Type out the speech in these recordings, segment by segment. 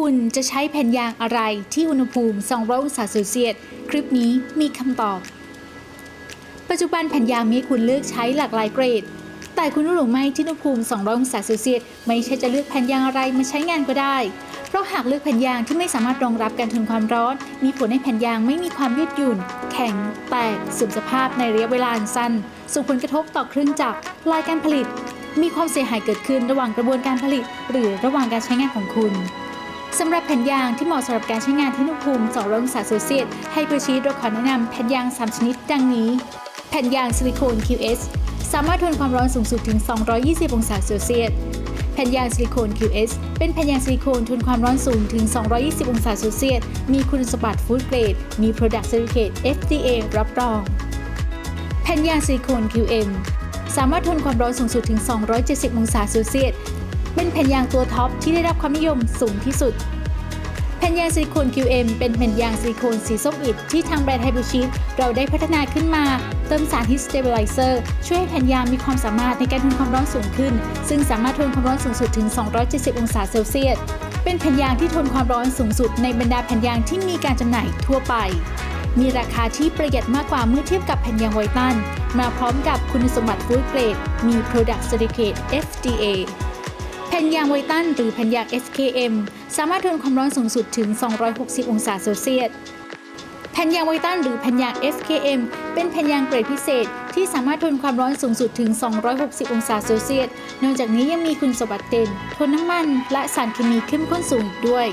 คุณจะใช้แผ่นยางอะไรที่อุณหภูมิ 200 องศาเซลเซียส คลิปนี้มีคำตอบ ปัจจุบันแผ่นยางมีคุณเลือกใช้หลากหลายเกรด แต่คุณรู้หรือไม่ที่อุณหภูมิ 200 องศาเซลเซียส ไม่ใช่จะเลือกแผ่นยางอะไรมาใช้งานก็ได้ เพราะหากเลือกแผ่นยางที่ไม่สามารถรองรับการทนความร้อน มีผลให้แผ่นยางไม่มีความยืดหยุ่น แข็ง แตกเสื่อมสภาพในระยะเวลาอันสั้น ส่งผลกระทบต่อเครื่องจักรลายการผลิตมีความเสียหายเกิดขึ้นระหว่างกระบวนการผลิต หรือระหว่างการใช้งานของคุณ สำหรับแผ่นยางที่เหมาะสำหรับการใช้งานที่อุณหภูมิ200องศาเซลเซียสให้ประชีดเราขอแนะนำแผ่นยาง 3 ชนิดดังนี้ แผ่นยางซิลิโคน QS สามารถทนความร้อนสูงสุดถึง 220 องศาเซลเซียส แผ่นยางซิลิโคน QS เป็นแผ่นยางซิลิโคนทนความร้อนสูงถึง 220 องศาเซลเซียส มีคุณสมบัติฟู้ดเกรด มี Product Certificate FDA รับรอง แผ่นยางซิลิโคน QM สามารถทนความร้อนสูงสุดถึง 270 องศาเซลเซียส เป็นแผ่นยางตัวท็อปที่ได้รับความนิยมสูงที่สุด แผ่นยางซิลิโคน QM เป็นแผ่นยางซิลิโคนสีส้มอิฐที่ทางแบรนด์ไฮบูชิเราได้พัฒนาขึ้นมา เติมสารฮิสเตเบลิเซอร์ช่วยให้แผ่นยางมีความสามารถในการทนความร้อนสูงขึ้น ซึ่งสามารถทนความร้อนสูงสุดถึง 270 องศาเซลเซียส เป็นแผ่นยางที่ทนความร้อนสูงสุดในบรรดาแผ่นยางที่มีการจำหน่ายทั่วไปมีราคาที่ประหยัดมากกว่าเมื่อเทียบกับแผ่นยางไวตัน มาพร้อมกับคุณสมบัติฟู้ดเกรด มี Product Certificate FDA ผ่นยางไวตันหรือแผ่นยาง SKM สามารถทนความร้อนสูงสุดถึง 260 องศาเซลเซียส แผ่นยางไวตันหรือแผ่นยาง SKM เป็นแผ่นยางเกรดพิเศษ ที่สามารถทนความร้อนสูงสุดถึง 260 องศาเซลเซียส นอกจากนี้ยังมีคุณสมบัติเด่นทนน้ำมันและสารเคมีเข้มข้นสูงอีกด้วย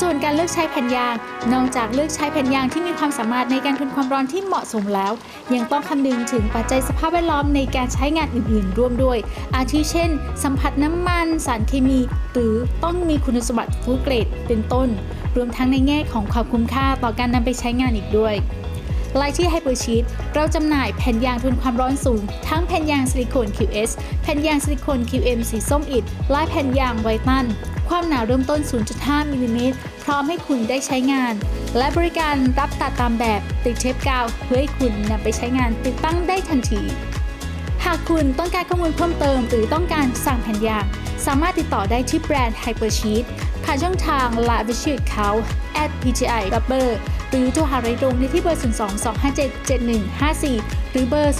ส่วนการเลือกใช้แผ่นยาง นอกจากเลือกใช้แผ่นยางที่มีความสามารถในการทนความร้อนที่เหมาะสมแล้ว ยังต้องคำนึงถึงปัจจัยสภาพแวดล้อมในการใช้งานอื่นๆ ร่วมด้วย อาทิเช่น สัมผัสน้ำมัน สารเคมี หรือต้องมีคุณสมบัติฟูเกรดเป็นต้น รวมทั้งในแง่ของความคุ้มค่าต่อการนำไปใช้งานอีกด้วย ไลน์ที่ไฮเปอร์ชีตเราจำหน่ายแผ่นยางทนความร้อนสูง ทั้งแผ่นยางซิลิโคน QS แผ่นยางซิลิโคน QM สีส้มอิฐและแผ่นยางไวตัน ความหนาเริ่มต้น 0.5มิลลิเมตรพร้อมให้คุณได้ใช้งาน และบริการรับตัดตามแบบติดเทปกาวเพื่อให้คุณนำไปใช้งานติดตั้งได้ทันที หากคุณต้องการข้อมูลเพิ่มเติม หรือต้องการสั่งแผ่นยาง สามารถติดต่อได้ที่แบรนด์ Hypersheet ผ่านช่องทาง Line Official Account at PGI Rubber รือโทรหาโดยตรงในที่เบอร์ 02-257-7154 หรือเบอร์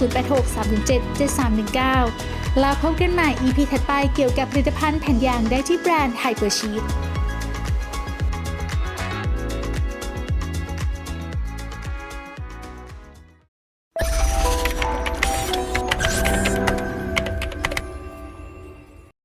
0863777319 แล้วพบกันใหม่ EP ถัดไปเกี่ยวกับผลิตภัณฑ์แผ่นยางได้ที่แบรนด์ไฮเปอร์ชีพ